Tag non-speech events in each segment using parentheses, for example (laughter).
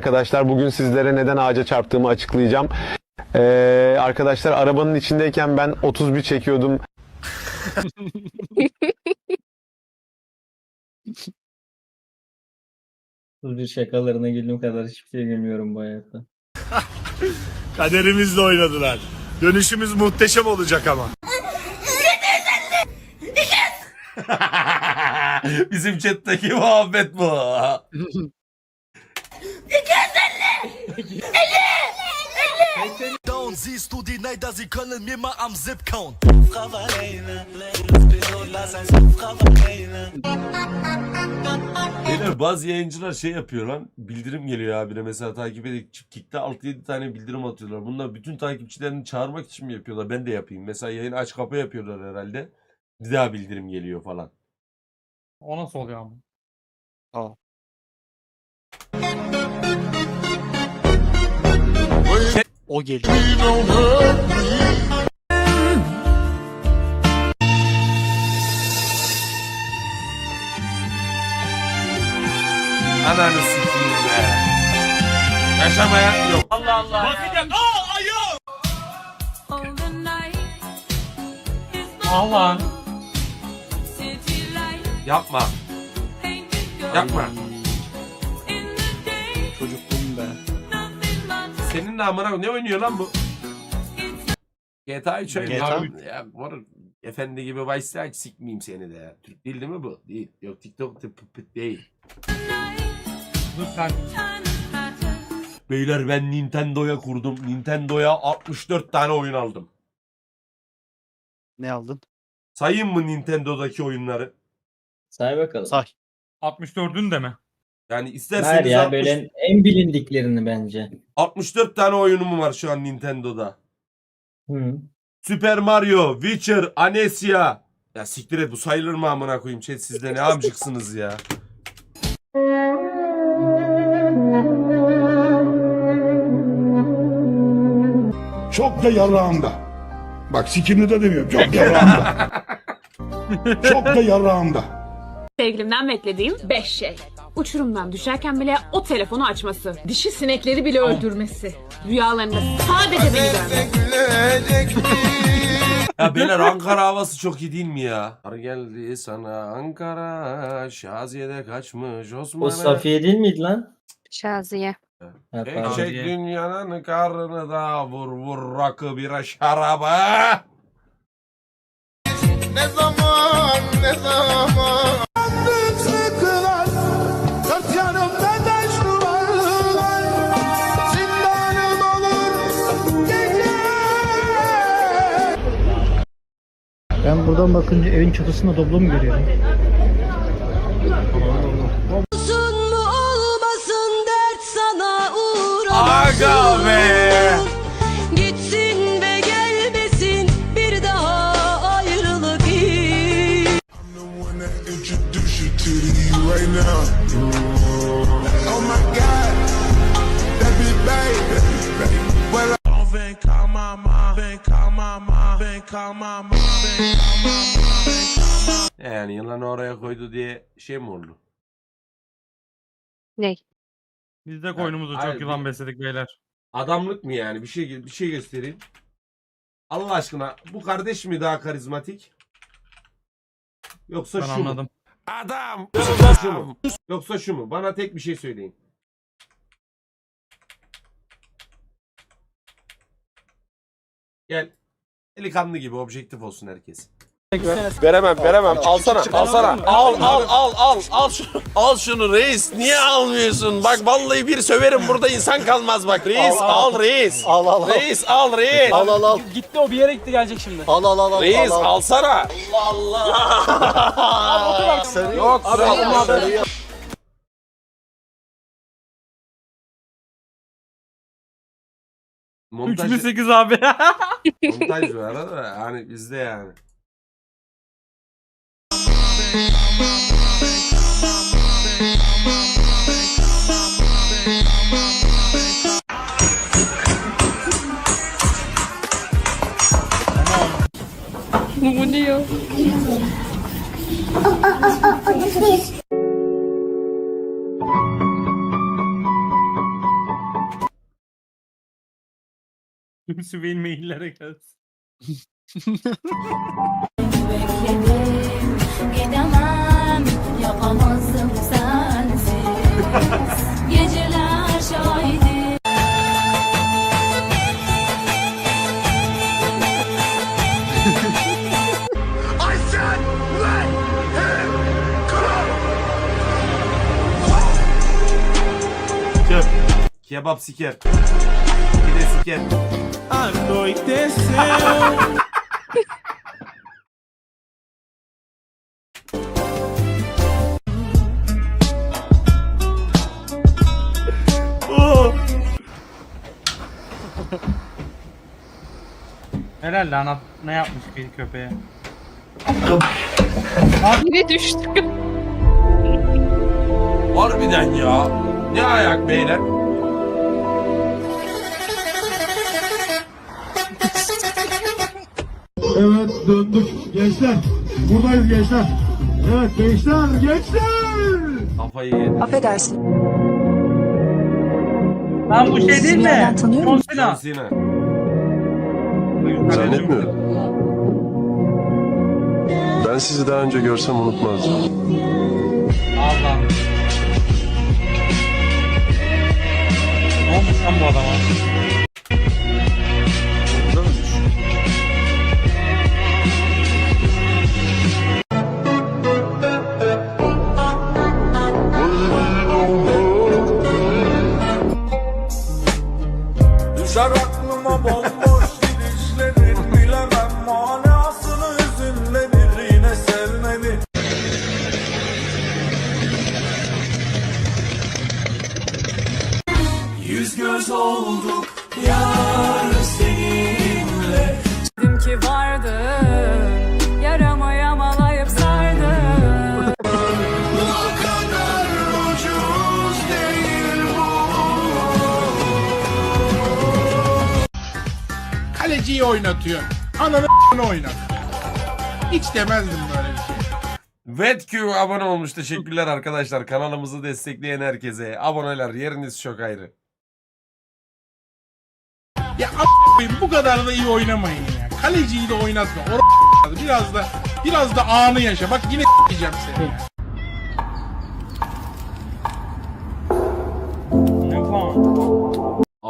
arkadaşlar. Bugün sizlere neden ağaca çarptığımı açıklayacağım. Ee, arkadaşlar arabanın içindeyken ben 31 çekiyordum. Bir şakalarına güldüğüm kadar hiçbir şey gülmüyorum bu hayatta. (laughs) Kaderimizle oynadılar. Dönüşümüz muhteşem olacak ama. (laughs) Bizim chatteki muhabbet bu. (laughs) Down, siehst du die Neider, sie können mir mal am Zip kauen. Beyler bazı yayıncılar şey yapıyor lan. Bildirim geliyor abine mesela takip edip Kick'te 6-7 tane bildirim atıyorlar. Bunlar bütün takipçilerini çağırmak için mi yapıyorlar? Ben de yapayım. Mesela yayın aç kapı yapıyorlar herhalde. Bir daha bildirim geliyor falan. O nasıl oluyor ama? O geliyor. Ananı sikeyim be. Yaşamayan yok. Allah Allah. Allah. Yapma. Yapma. Çocukluğum Senin namına ne oynuyor lan bu? GTA 3 oynuyor. GTA? Ya, moruk, efendi gibi Vice'de aç sikmeyeyim seni de ya. Türk değil değil mi bu? Değil. Yok TikTok tip değil. Dur. Beyler ben Nintendo'ya kurdum. Nintendo'ya 64 tane oyun aldım. Ne aldın? Sayayım mı Nintendo'daki oyunları? Say bakalım. Say. 64'ün de mi? Yani Ver isterseniz ya 60 böyle en bilindiklerini bence. 64 tane oyunum var şu an Nintendo'da. Hı. Super Mario, Witcher, Anesia. Ya siktir et bu sayılır mı amına koyayım chat sizde ne amcıksınız ya. Çok da yarağımda. Bak sikimli de demiyorum. Çok yarağımda. (laughs) Çok da yarağımda. Sevgilimden beklediğim 5 şey. Uçurumdan düşerken bile o telefonu açması. Dişi sinekleri bile öldürmesi. Rüyalarında sadece beni görmesi. Ya beyler Ankara havası çok iyi değil mi ya? Ar geldi sana Ankara, Şaziye'de kaçmış O Osman'a. Safiye değil miydi lan? Şaziye. Ha, pardon. Ekşek Şaziye. dünyanın karnını da vur vur rakı bira şaraba. Ne zaman, ne zaman? Buradan bakınca evin çatısında doblo mu görüyorum? Olsun mu olmasın dert sana uğramasın. Aga be! Gitsin ve gelmesin bir daha ayrılık hiç. Introduce Yani yılanı oraya koydu diye şey mi oldu? Ney? Biz de koynumuzu Hayır, çok yılan bir- besledik beyler. Adamlık mı yani? Bir şey bir şey göstereyim. Allah aşkına bu kardeş mi daha karizmatik? Yoksa Ben şu mu? anladım. Adam. Yoksa şu mu? Yoksa şu mu? Bana tek bir şey söyleyin. Gel. Delikanlı gibi objektif olsun herkes. Veremem veremem. Alsana alsana. Al al al al al şunu. Al şunu reis. Niye almıyorsun? Bak vallahi bir söverim burada insan kalmaz bak. Reis al, reis. Al al al. Reis al reis. Al al al. Gitti o bir yere gitti gelecek şimdi. Al al al al. Reis al, al. alsana. Sarı Yok, Abi, al, yok. sarı yok. Montaj, 3008 abi. montaj bu arada da hani bizde yani. Bu ne ya? Tüm Sübey'in maillere gelsin. Gidemem yapamazdım sensiz Geceler şahidi I said let him go! Kebap. Kebap Pide siker. Herhalde anlat ne yapmış bir köpeğe. Yine düştük. Harbiden ya. Ne ayak beyler? Evet döndük gençler. Buradayız gençler. Evet gençler gençler. Kafayı yedi. Affedersin Lan bu şey değil mi? Nereden tanıyorum? John John Cena. Cena. Zannetmiyorum. Ben sizi daha önce görsem unutmazdım. Allah. Ne olmuş lan bu adama? Kaleciyi oynatıyor. Ananı oynat. Hiç demezdim böyle bir şey. VetQ abone olmuş. Teşekkürler arkadaşlar. Kanalımızı destekleyen herkese. Aboneler yeriniz çok ayrı. Ya a- koyayım, bu kadar da iyi oynamayın ya. Kaleciyi de oynatma. O biraz da biraz da anı yaşa. Bak yine diyeceğim seni. ya.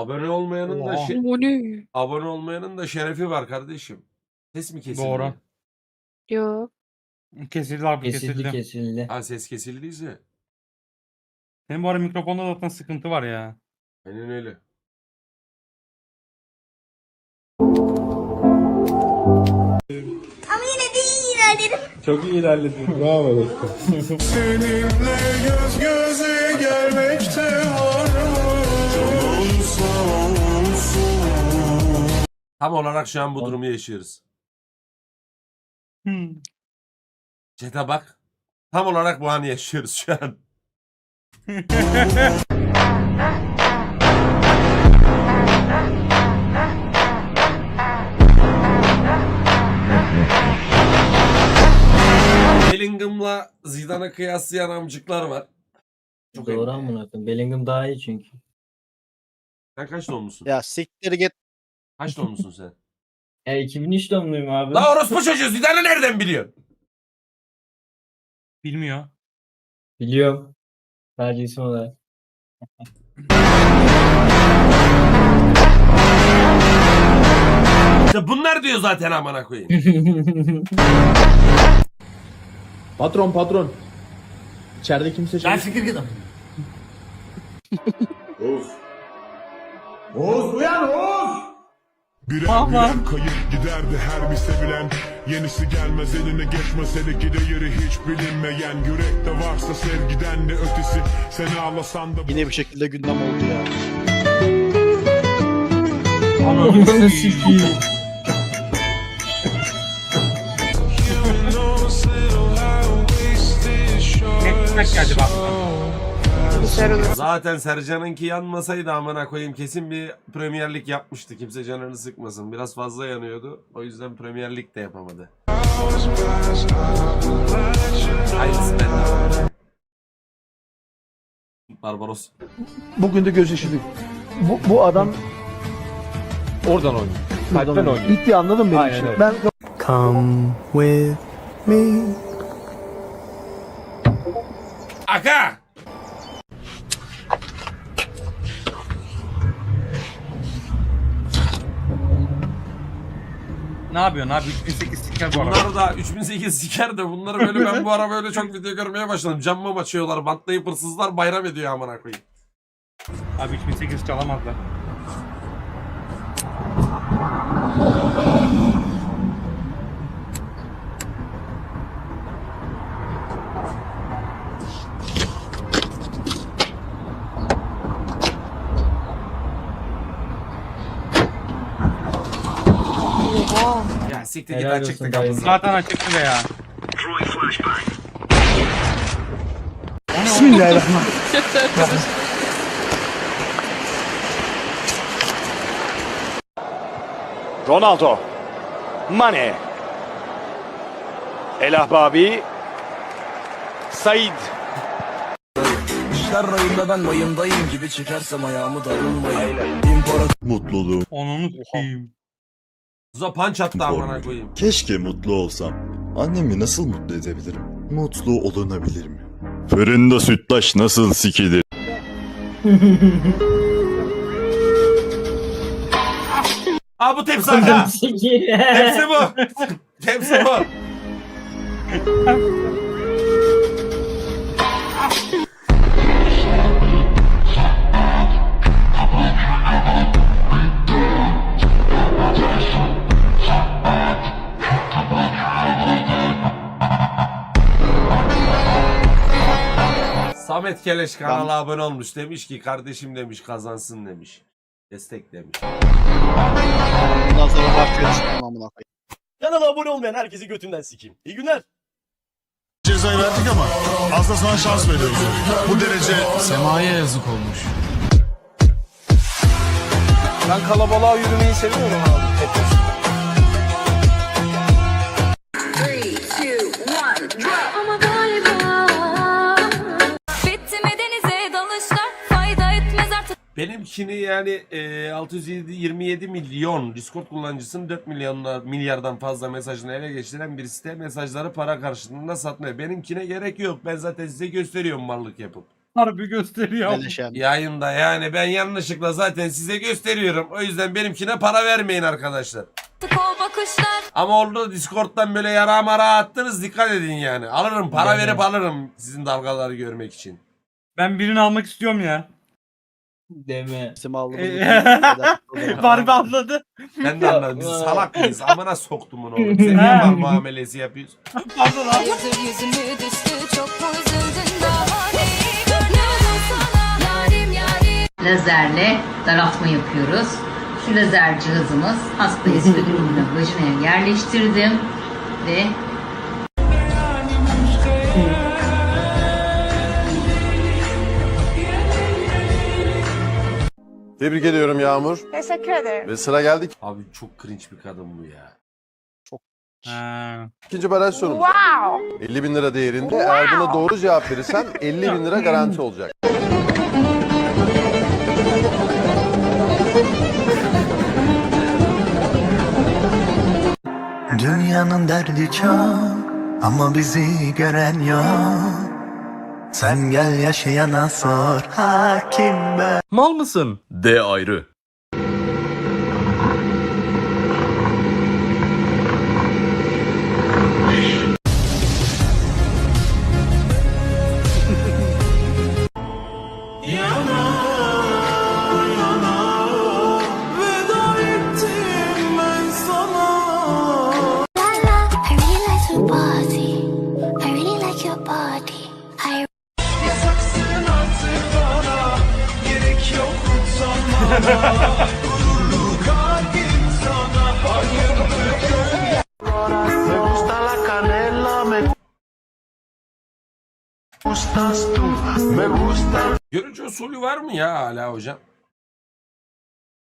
Abone olmayanın da Oha. şe- O ne? abone olmayanın da şerefi var kardeşim. Ses mi kesildi? Doğru. Yo. Kesildi abi kesildi kesildi. kesildi. Ha ses kesildiyse. Senin bu ara mikrofonda zaten sıkıntı var ya. Aynen öyle. Seninle göz göze gelmekte Tam olarak şu an bu durumu yaşıyoruz. Hmm. Chat'e bak. Tam olarak bu anı yaşıyoruz şu an. (laughs) Bellingham'la Zidane'ı kıyaslayan amcıklar var. Çok Doğru emin. amına koyayım. Bellingham daha iyi çünkü. Sen kaç doğumlusun? Ya siktir git. Kaç doğumlusun sen? (laughs) Ya 2003 doğumluyum abi. La orospu çocuğu Zidane'ı nereden biliyorsun? Bilmiyor. Biliyorum. Sadece isim olarak. İşte bunlar diyor zaten amına koyayım. (laughs) Patron patron. İçeride kimse Lan siktir git Oğuz uyan Oğuz. Birer birer kayıp giderdi her bir sevilen Yenisi gelmez eline geçmez hele ki de yeri hiç bilinmeyen Yürekte varsa sevgiden de ötesi Seni ağlasan da Yine bir şekilde gündem oldu ya. Ananı sikeyim. Netflix geldi bak. Zaten Sercan'ınki yanmasaydı amına koyayım kesin bir Premier Lig yapmıştı. Kimse canını sıkmasın. Biraz fazla yanıyordu. O yüzden Premier Lig de yapamadı. Hayırlısı. Barbaros. Bugün de gözyaşıdık. Bu, bu adam Oradan oynuyor. Kalpten oynuyor. Bitti anladın mı benim Aynen için? öyle. Ben Come with me. Aga! Ne yapıyorsun abi? 3008 siker bu. Bunlar da 3008 siker de bunları böyle ben bu (laughs) ara böyle çok video görmeye başladım. Camma açıyorlar, bantlayıp hırsızlar bayram ediyor amına koyayım. Abi 3008 çalamazlar. Siktir git Helal açıktı olsun kapısı. Zaten açıktı be ya. Bismillahirrahmanirrahim. Ronaldo. Mane. El Ahbabi. Said. Mutluluğum. Onunu s**eyim. Zuza punch attı amına koyayım. Keşke mutlu olsam. Annemi nasıl mutlu edebilirim? Mutlu olunabilir mi? Fırında sütlaç nasıl sikilir? Aa bu tepsi aga. (laughs) tepsi bu. tepsi bu. (laughs) Samet Keleş kanala abone olmuş demiş ki kardeşim demiş kazansın demiş. Destek demiş. Bundan sonra başlıyor çıkmam amına koyayım. Kanala abone olmayan herkesi götünden sikeyim. İyi günler. Cezayı verdik ama az da sana şans veriyoruz. Bu derece Sema'ya yazık olmuş. Ben kalabalığa yürümeyi seviyorum abi. Ama galiba artık Benimkini yani e, 627 milyon Discord kullanıcısının 4 milyonlar milyardan fazla mesajını ele geçiren bir site mesajları para karşılığında satmıyor. Benimkine gerek yok. Ben zaten size gösteriyorum mallık yapıp. Harbi gösteriyor. Beleşem. Yayında yani ben yanlışlıkla zaten size gösteriyorum. O yüzden benimkine para vermeyin arkadaşlar. Ama oldu da Discord'dan böyle yara mara attınız dikkat edin yani. Alırım para Yani. verip alırım sizin dalgaları görmek için. Ben birini almak istiyorum ya. Deme. İsim aldım. Barbie anladı. Ben de anladım. Biz salak mıyız? Amına soktum onu oğlum. Sen niye bana muamelesi yapıyorsun? Pardon abi. Yüzü yüzüme düştü Çok mu üzüldün daha neyi görmedim sana Yarim yarim Lazerle daraltma yapıyoruz. Şu lazer cihazımız hasta esfigürünü vajinaya yerleştirdim ve Tebrik ediyorum Yağmur. Teşekkür ederim. Ve sıra geldik Abi çok cringe bir kadın bu ya. Ha. ikinci baraj sorumuz. Wow. 50 bin lira değerinde. Eğer buna doğru cevap verirsen (laughs) 50 bin lira garanti olacak. Dünyanın derdi çok ama bizi gören yok. Sen gel yaşayana sor hakim ben. Mal mısın? D ayrı. Görücü usulü var mı ya hala hocam?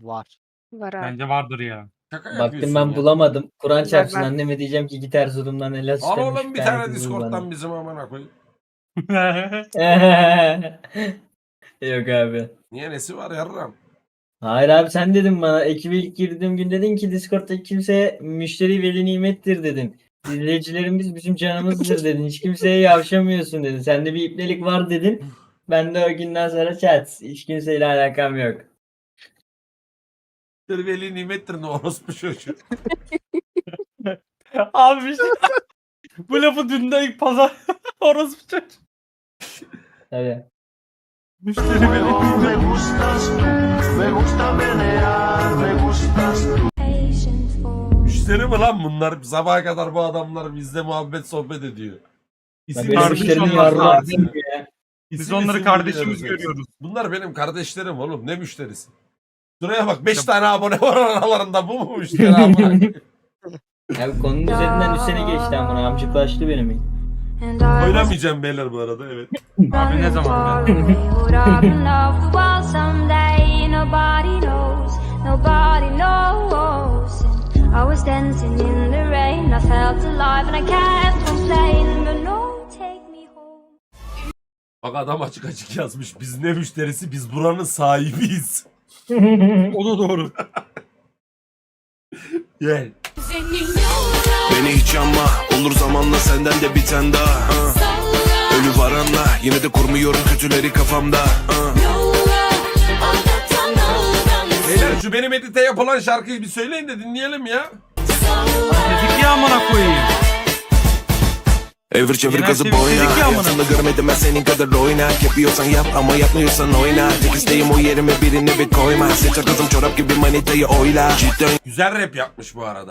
Var. Var abi. Bence vardır ya. Şaka yapıyorsun Baktım ben ya. bulamadım. Kur'an çarpsın ben- anneme diyeceğim ki git Erzurum'dan el Al istemiş. oğlum bir tane Discord'dan bizim amına koyayım. (laughs) Yok abi. Niye nesi var yarram? Hayır abi sen dedin bana ekibe ilk girdiğim gün dedin ki Discord'da kimse müşteri veli nimettir dedin. İzleyicilerimiz bizim canımızdır dedin. Hiç kimseye yavşamıyorsun dedin. Sende bir ipnelik var dedin. Ben de o günden sonra chat. Hiç kimseyle alakam yok. Veli nimettir ne orospu çocuğu. (laughs) Abi bir şey... (laughs) Bu lafı dünden ilk pazar (laughs) bir çocuk. Tabii. Müşteri beni. Patient for Müşteri mi lan bunlar? Sabaha kadar bu adamlar bizle muhabbet sohbet ediyor. İsim benim kardeşim isim müşterinin lazım. Biz İsim onları isim kardeşimiz biliyoruz görüyoruz. Bunlar benim kardeşlerim oğlum. Ne müşterisi? Şuraya bak 5 tane abone var aralarında bu mu (laughs) müşteri amına? Ya konunun üzerinden 3 sene geçti ama amcıklaştı benim. Oynamayacağım beyler bu arada evet. Abi ne zaman ben? I was dancing in the rain. I felt alive and I can't complain. But no. Bak adam açık açık yazmış. Biz ne müşterisi? Biz buranın sahibiyiz. (laughs) O da doğru. Gel. Beni hiç yanma Olur zamanla senden de bir tane daha ha. Ölü var anla Yine de kurmuyorum kötüleri kafamda ha. Beyler şu benim edite yapılan şarkıyı bir söyleyin de dinleyelim ya. Dedik ya amına koyayım. Evir çevir Genel sevgi boyna. Hayatımda görmedim ben senin kadar oyna. Yapıyorsan yap ama yapmıyorsan oyna. Tek isteğim o yerime birini bir koyma. Seçer kızım çorap gibi manitayı oyla. Cidden Güzel rap yapmış bu arada.